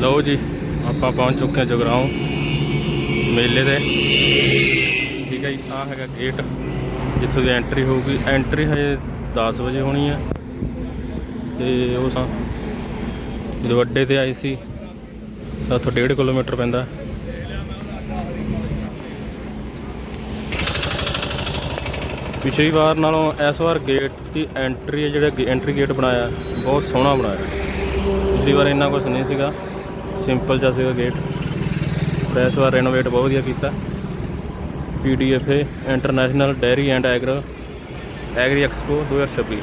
ਲਓ ਜੀ, ਆਪਾਂ ਪਹੁੰਚ ਚੁੱਕੇ ਹਾਂ ਜਗਰਾਉਂ ਮੇਲੇ ਦੇ ਠੀਕ ਹੈ ਜੀ ਆ ਹੈਗਾ ਗੇਟ ਜਿੱਥੋਂ ਦੀ ਐਂਟਰੀ ਹੋਊਗੀ। ਐਂਟਰੀ ਹਜੇ 10 ਵਜੇ ਹੋਣੀ ਹੈ। ਤੇ ਉਹ ਸਾਂ ਜਦੋਂ ਅੱਡੇ ਤੇ ਆਏ ਸੀ। ਤਾਂ ਉੱਥੋਂ 1.5 ਕਿਲੋਮੀਟਰ ਪੈਂਦਾ। ਪਿਛਲੀ ਵਾਰ ਨਾਲੋਂ ਇਸ ਵਾਰ ਗੇਟ ਦੀ ਐਂਟਰੀ ਹੈ, ਜਿਹੜਾ ਐਂਟਰੀ ਗੇਟ ਬਣਾਇਆ, ਬਹੁਤ ਸੋਹਣਾ ਬਣਾਇਆ। ਪਿਛਲੀ ਵਾਰ ਇੰਨਾ ਕੁਝ ਨਹੀਂ ਸੀਗਾ। ਸਿੰਪਲ ਜਿਹਾ ਸੀਗਾ ਗੇਟ ਪਰ ਇਸ ਵਾਰ ਰੈਨੋਵੇਟ ਬਹੁਤ ਵਧੀਆ ਕੀਤਾ। PDFA international dairy and agri agri expo 2026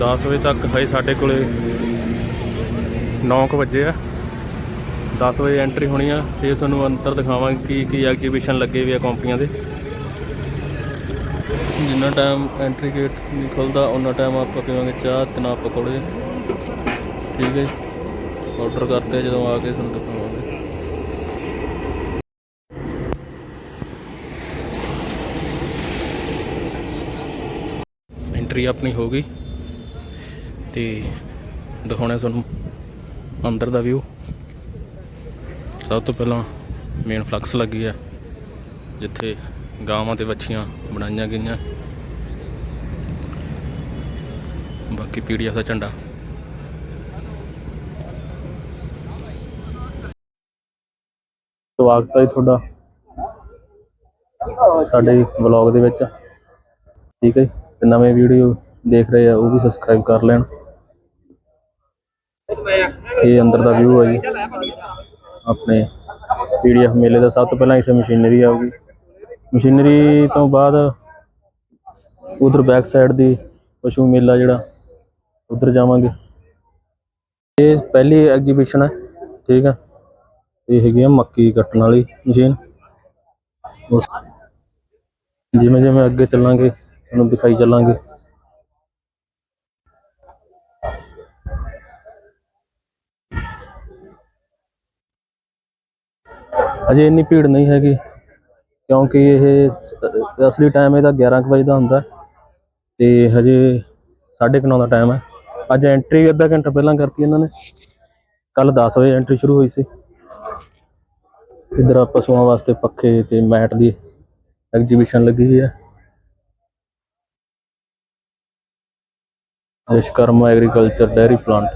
10 ਵਜੇ ਤੱਕ ਹੈ ਸਾਡੇ ਕੋਲੇ 9 ਕੁ ਵਜੇ ਆ। 10 ਵਜੇ ਐਂਟਰੀ ਹੋਣੀ ਆ। ਫਿਰ ਤੁਹਾਨੂੰ ਅੰਦਰ ਦਿਖਾਵਾਂਗੇ ਕੀ ਕੀ ਐਗਜੀਬਿਸ਼ਨ ਲੱਗੇ ਹੋਏ ਆ ਕੰਪਨੀਆਂ ਦੇ। ਜਿੰਨਾ ਟਾਈਮ ਐਂਟਰੀ ਗੇਟ ਨਹੀਂ ਖੁੱਲਦਾ ਉਹਨਾਂ ਟਾਈਮ ਆਪਾਂ ਪੀਵਾਂਗੇ ਚਾਹ, ਤੇ ਨਾਲ ਪਕੌੜੇ। ਠੀਕ ਹੈ ਆਰਡਰ ਕਰਤੇ ਜਦੋਂ ਆ ਕੇ ਤੁਹਾਨੂੰ ਦਿਖਾਵਾਂਗੇ। ਐਂਟਰੀ ਆਪਣੀ ਹੋ ਗਈ। ਤੇ ਦਿਖਾਉਣਾ ਤੁਹਾਨੂੰ ਅੰਦਰ ਦਾ ਵਿਊ ਸਭ ਤੋਂ ਪਹਿਲਾਂ ਮੇਨ ਫਲਕਸ ਲੱਗੀ ਆ, ਜਿੱਥੇ ਗਾਵਾਂ ਤੇ ਵੱਛੀਆਂ ਬਣਾਈਆਂ ਗਈਆਂ। ਬਾਕੀ ਪੀਡੀਐਫ ਦਾ ਝੰਡਾ। ਸਵਾਗਤ ਹੈ ਜੀ ਤੁਹਾਡਾ ਸਾਡੇ ਵਲੌਗ ਦੇ ਵਿੱਚ। ਠੀਕ ਹੈ ਜੀ? ਤੇ ਨਵੇਂ ਵੀਡੀਓ ਦੇਖ ਰਹੇ ਆ, ਉਹ ਵੀ ਸਬਸਕ੍ਰਾਈਬ ਕਰ ਲੈਣ। ਇਹ ਅੰਦਰ ਦਾ ਵਿਊ ਹੈ ਜੀ। ਆਪਣੇ ਪੀਡੀਐਫ ਮੇਲੇ ਦਾ ਸਭ ਤੋਂ ਪਹਿਲਾਂ ਇੱਥੇ ਮਸ਼ੀਨਰੀ ਆਊਗੀ। ਮਸ਼ੀਨਰੀ ਤੋਂ ਬਾਅਦ ਉਧਰ ਬੈਕ ਸਾਈਡ ਦੀ ਪਸ਼ੂ ਮੇਲਾ ਜਿਹੜਾ, ਉਧਰ ਜਾਵਾਂਗੇ। ਇਹ ਪਹਿਲੀ ਐਗਜੀਬਿਸ਼ਨ ਹੈ, ਠੀਕ ਹੈ। ਇਹ ਹੈਗੀ ਆ ਮੱਕੀ ਕੱਟਣ ਵਾਲੀ ਮਸ਼ੀਨ। ਉਸ ਜਿਵੇਂ ਜਿਵੇਂ ਅੱਗੇ ਚੱਲਾਂਗੇ, ਤੁਹਾਨੂੰ ਦਿਖਾਈ ਚੱਲਾਂਗੇ। ਅਜੇ ਇੰਨੀ ਭੀੜ ਨਹੀਂ ਹੈਗੀ। ਕਿਉਂਕਿ ਇਹ ਸ- ਅਸਲੀ ਟਾਈਮ ਇਹਦਾ 11 ਕੁ ਵਜੇ ਦਾ ਹੁੰਦਾ ਤੇ ਹਜੇ 9:30 ਦਾ ਟਾਈਮ ਹੈ। ਅੱਜ ਐਂਟਰੀ ਅੱਧਾ ਘੰਟਾ ਪਹਿਲਾਂ ਕਰਤੀ ਇਹਨਾਂ ਨੇ। ਕੱਲ 10 ਵਜੇ ਐਂਟਰੀ ਸ਼ੁਰੂ ਹੋਈ ਸੀ। ਇਧਰ ਪਸ਼ੂਆਂ ਵਾਸਤੇ ਪੱਖੇ ਤੇ ਮੈਟ ਦੀ ਐਗਜੀਬਿਸ਼ਨ ਲੱਗੀ ਹੋਈ ਹੈ। ਵਿਸ਼ਕਰਮਾ ਐਗਰੀਕਲਚਰ ਡੈਰੀ ਪਲਾਂਟ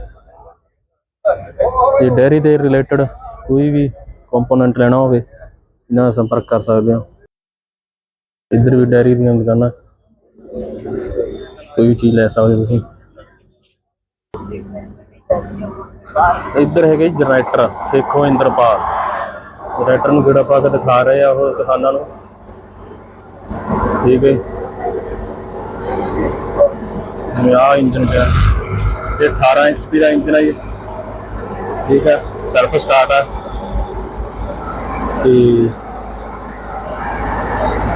ਜੇ ਡੈਰੀ ਦੇ ਰਿਲੇਟਡ ਕੋਈ ਵੀ ਕੰਪੋਨੈਂਟ ਲੈਣਾ ਹੋਵੇ ਇਹਨਾਂ ਦਾ ਸੰਪਰਕ ਕਰ ਸਕਦੇ ਹੋ। ਇੱਧਰ ਵੀ ਡੈਰੀ ਦੀਆਂ ਦੁਕਾਨਾਂ। ਕੋਈ ਵੀ ਚੀਜ਼ ਲੈ ਸਕਦੇ ਹੋ ਤੁਸੀਂ। ਇੱਧਰ ਹੈਗੇ ਜਨਰੇਟਰ, ਸੇਖੋ ਇੰਦਰਪਾਲ। ਜਨਰੇਟਰ ਨੂੰ ਕਿਹੜਾ ਪਾ ਕੇ ਦਿਖਾ ਰਹੇ ਆ ਉਹ ਕਿਸਾਨਾਂ ਨੂੰ। ਠੀਕ ਹੈ ਜਿਵੇਂ ਆਹ ਇੰਜਨ ਪਿਆ। ਇਹ 18 ਇੰਚ ਦਾ ਇੰਜਨ ਹੈ ਜੀ। ਠੀਕ ਹੈ ਸੈਲਫ ਸਟਾਰਟ ਹੈ ਤੇ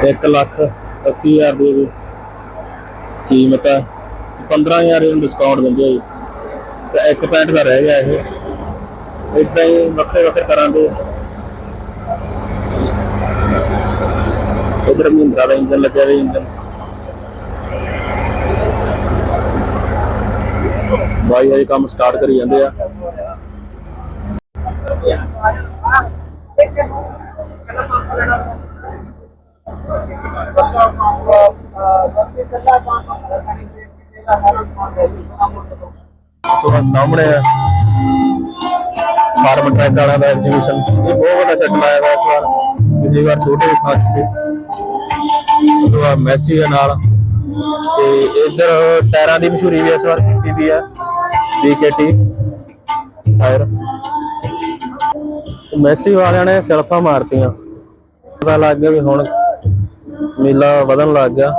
1 ਲੱਖ 80 ਹਜ਼ਾਰ ਦੀ ਕੀਮਤ ਹੈ 15000 ਨੂੰ ਡਿਸਕਾਊਂਟ ਦਿੰਦੇ ਆ ਜੀ। ਤੇ 1 ਪੈਂਟ ਦਾ ਰਹਿ ਗਿਆ ਇਹ। ਇਦਾਂ ਹੀ ਵੱਖਰੇ ਵੱਖਰੇ ਤਰ੍ਹਾਂ ਦੇ ਉਧਰ ਮਹਿੰਦਰਾ ਦਾ ਇੰਜਨ ਲੱਗਿਆ ਹੋਇਆ ਇੰਜਨ। ਬਾਈ ਇਹ ਕੰਮ ਸਟਾਰਟ ਕਰੀ ਜਾਂਦੇ ਆ। ਤੋਂ ਸਾਹਮਣੇ ਆ। ਫਾਰਮ ਟਰੈਕ ਵਾਲਾ ਦਾ ਐਗਜੀਬਿਸ਼ਨ ਇਹ ਬਹੁਤ ਵੱਡਾ ਸੈੱਟ ਲਾਇਆ ਹੋਇਆ ਇਸ ਵਾਰ। ਪਿਛਲੀ ਵਾਰ ਛੋਟੇ ਥਾਂ ਸੀ। ਉਹ ਮੈਸੀ ਦੇ ਨਾਲ। ਤੇ ਇਧਰ ਟਾਇਰਾਂ ਦੀ ਮਸ਼ਹੂਰੀ ਵੀ ਇਸ ਵਾਰ ਕੀਤੀ ਵੀ ਆ। BKT ਟਾਇਰ ਮੈਸੀ ਵਾਲਿਆਂ ਨੇ ਸੈਲਫਾਂ ਮਾਰਤੀਆਂ। ਪਤਾ ਲੱਗ ਗਿਆ ਵੀ ਹੁਣ ਮੇਲਾ ਵਧਣ ਲੱਗ ਗਿਆ।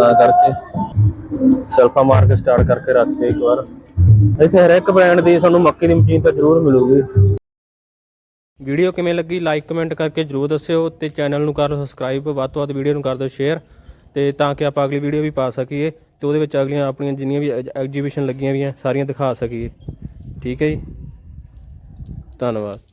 ਤਾਂ ਕਰਕੇ ਸੈਲਫਾਂ ਮਾਰ ਕੇ ਸਟਾਰਟ ਕਰਕੇ ਰੱਖਦੇ ਇੱਕ ਵਾਰ। ਇੱਥੇ ਹਰ ਇੱਕ ਬ੍ਰਾਂਡ ਦੀ ਤੁਹਾਨੂੰ ਮੱਕੀ ਦੀ ਮਸ਼ੀਨ ਤਾਂ ਜ਼ਰੂਰ ਮਿਲੂਗੀ। ਵੀਡੀਓ ਕਿਵੇਂ ਲੱਗੀ ਲਾਈਕ ਕਮੈਂਟ ਕਰਕੇ ਜਰੂਰ ਦੱਸਿਓ ਤੇ ਚੈਨਲ ਨੂੰ ਕਰ ਸਬਸਕ੍ਰਾਈਬ ਵੱਧ ਤੋਂ ਵੱਧ ਵੀਡੀਓ ਨੂੰ ਕਰ ਦਿਓ ਸ਼ੇਅਰ ਤੇ ਤਾਂ ਕਿ ਆਪਾਂ ਅਗਲੀ ਵੀਡੀਓ ਵੀ ਪਾ ਸਕੀਏ ਤੇ ਉਹਦੇ ਵਿੱਚ ਅਗਲੀਆਂ ਆਪਣੀਆਂ ਜਿੰਨੀਆਂ ਵੀ ਐਗਜੀਬਿਸ਼ਨ ਲੱਗੀਆਂ ਵੀਆਂ ਸਾਰੀਆਂ ਦਿਖਾ ਸਕੀਏ। ਠੀਕ ਹੈ ਜੀ। ਧੰਨਵਾਦ।